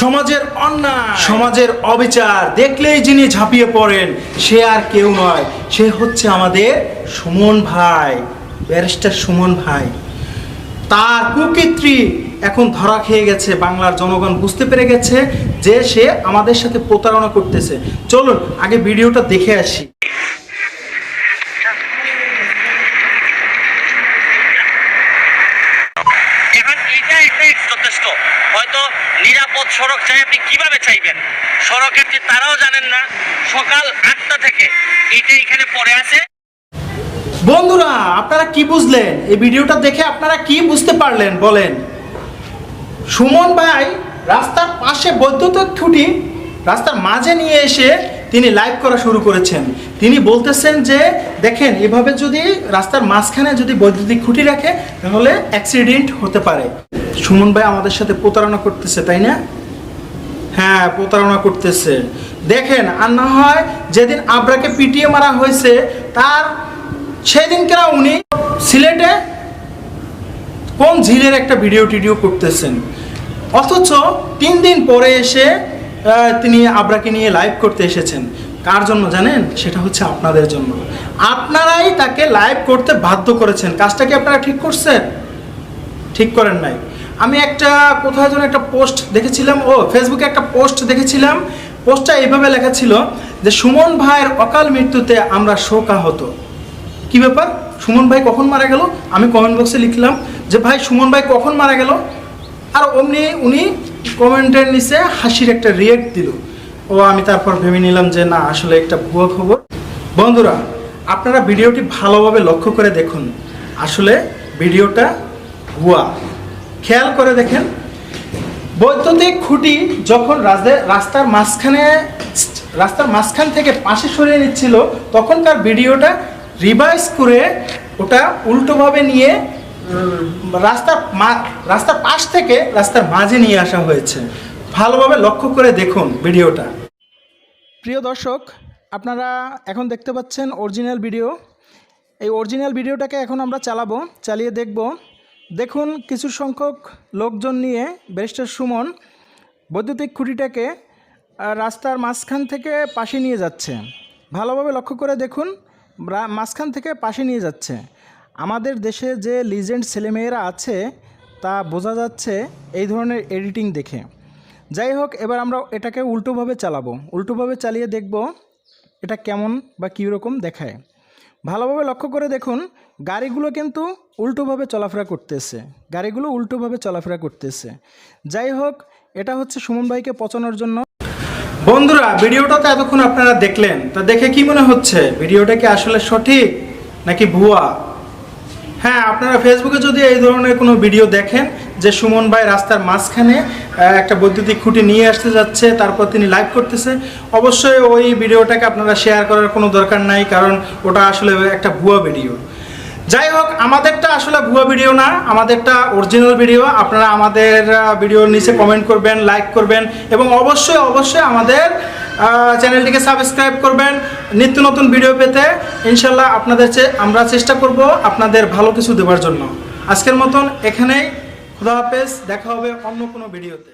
সমাজের অন্যায়, সমাজের অবিচার দেখলেই যিনি ঝাঁপিয়ে পড়েন, সে আর কেউ নয়। সে হচ্ছে আমাদের সুমন ভাই, ব্যারিস্টার সুমন ভাই। তার কুকীর্তি এখন ধরা খেয়ে গেছে বাংলার জনগণ। বুঝতে পেরে গেছে যে সে আমাদের সাথে প্রতারণা করতেছে। চলুন, আগে ভিডিওটা দেখে আসি এখন এইটা একটা যথেষ্ট। হয়তো নিরাপদ সড়ক চাই, আপনি কীভাবে চাইবেন? সড়কের যে তারাও জানেন না, সকাল আটটা থেকে এইটা এখানে পড়ে আছে। বন্ধুরা, আপনারা কি বুঝলেন? এই ভিডিওটা দেখে আপনারা কি বুঝতে পারলেন? বলেন। সুমন ভাই রাস্তার পাশে বৈদ্যুতিক খুঁটি রাস্তার মাঝে নিয়ে এসে তিনি লাইভ করা শুরু করেছেন। তিনি বলতেছেন যে, দেখেন, এভাবে যদি রাস্তার মাঝখানে যদি বৈদ্যুতিক খুঁটি রাখে, তাহলে অ্যাক্সিডেন্ট হতে পারে। সুমন ভাই আমাদের সাথে প্রতারণা করতেছে, তাই না? হ্যাঁ প্রতারণা করতেছে। দেখেন, আর না হয় যেদিন আবরাকে পিটিয়ে মারা হয়েছে, তার সেদিনকে না উনি সিলেটে কোন ঝিলের একটা ভিডিও টিডিও করতেছেন। অথচ তিন দিন পরে এসে তিনি আবরাকে নিয়ে লাইভ করতে এসেছেন। কার জন্য জানেন? সেটা হচ্ছে আপনাদের জন্য। আপনারাই তাকে লাইভ করতে বাধ্য করেছেন। কাজটা কি আপনারা ঠিক করছেন? ঠিক করেন নাই। আমি একটা, কোথায় যেন একটা পোস্ট দেখেছিলাম, ও ফেসবুকে একটা পোস্ট দেখেছিলাম। পোস্টটা এইভাবে লেখা ছিল যে, সুমন ভাইয়ের অকাল মৃত্যুতে আমরা শোকাহত। কি ব্যাপার? সুমন ভাই কখন মারা গেল? আমি কমেন্ট বক্সে লিখলাম যে, ভাই, সুমন ভাই কখন মারা গেল? আর অমনি উনি কমেন্টের নিচে হাসির একটা রিয়েক্ট দিল। ও, আমি তারপর ভেবে নিলাম যে, না, আসলে একটা ভুয়া খবর। বন্ধুরা, আপনারা ভিডিওটি ভালোভাবে লক্ষ্য করে দেখুন। আসলে ভিডিওটা ভুয়া। খেয়াল করে দেখেন, বৈদ্যুতিক খুঁটি যখন রাস্তার মাঝখানে, রাস্তার মাঝখান থেকে পাশে সরিয়ে নিচ্ছিল, তখনকার ভিডিওটা রিভাইজ করে ওটা উল্টোভাবে নিয়ে রাস্তার রাস্তার পাশ থেকে রাস্তার মাঝে নিয়ে আসা হয়েছে। ভালোভাবে লক্ষ্য করে দেখুন ভিডিওটা। প্রিয় দর্শক, আপনারা এখন দেখতে পাচ্ছেন অরিজিনাল ভিডিও। এই অরিজিনাল ভিডিওটাকে এখন আমরা চালাবো, চালিয়ে দেখব। দেখুন, কিছু সংখ্যক লোকজন নিয়ে ব্যারিস্টার সুমন বৈদ্যুতিক খুঁটিটাকে রাস্তার মাঝখান থেকে পাশে নিয়ে যাচ্ছে। ভালোভাবে লক্ষ্য করে দেখুন মাঝখান থেকে পাশে নিয়ে যাচ্ছে। আমাদের দেশে যে লিজেন্ড ছেলেমেয়েরা আছে, তা বোঝা যাচ্ছে এই ধরনের এডিটিং দেখে। যাই হোক, এবার আমরা এটাকে উল্টোভাবে চালাবো। উল্টোভাবে চালিয়ে দেখব এটা কেমন বা কী রকম দেখায়। ভালোভাবে লক্ষ্য করে দেখুন গাড়িগুলো কিন্তু উল্টোভাবে চলাফেরা করতেছে। গাড়িগুলো উল্টোভাবে চলাফেরা করতেছে। যাই হোক, এটা হচ্ছে সুমন ভাইকে পচানোর জন্য। বন্ধুরা, ভিডিওটা তো এতক্ষণ আপনারা দেখলেন। তা দেখে কি মনে হচ্ছে? ভিডিওটা কি আসলে সঠিক নাকি ভুয়া? হ্যাঁ আপনারা ফেসবুকে যদি এই ধরনের কোনো ভিডিও দেখেন যে সুমন ভাই রাস্তার মাঝখানে একটা বৈদ্যুতিক খুঁটি নিয়ে আসতে যাচ্ছে, তারপর তিনি লাইভ করতেছে, অবশ্যই ওই ভিডিওটাকে আপনারা শেয়ার করার কোনো দরকার নাই, কারণ ওটা আসলে একটা ভুয়া ভিডিও। যাই হোক, আমাদেরটা আসলে ভুয়া ভিডিও না, আমাদেরটা অরিজিনাল ভিডিও আপনারা আমাদের ভিডিওর নিচে কমেন্ট করবেন লাইক করবেন এবং অবশ্যই অবশ্যই আমাদের চ্যানেলটিকে সাবস্ক্রাইব করবেন। নিত্য নতুন ভিডিও পেতে ইনশাল্লাহ আপনাদের আমরা চেষ্টা করব আপনাদের ভালো কিছু দেওয়ার জন্য। আজকের মতন এখানেই। খুদা হাফেজ, দেখা হবে অন্য কোনো ভিডিওতে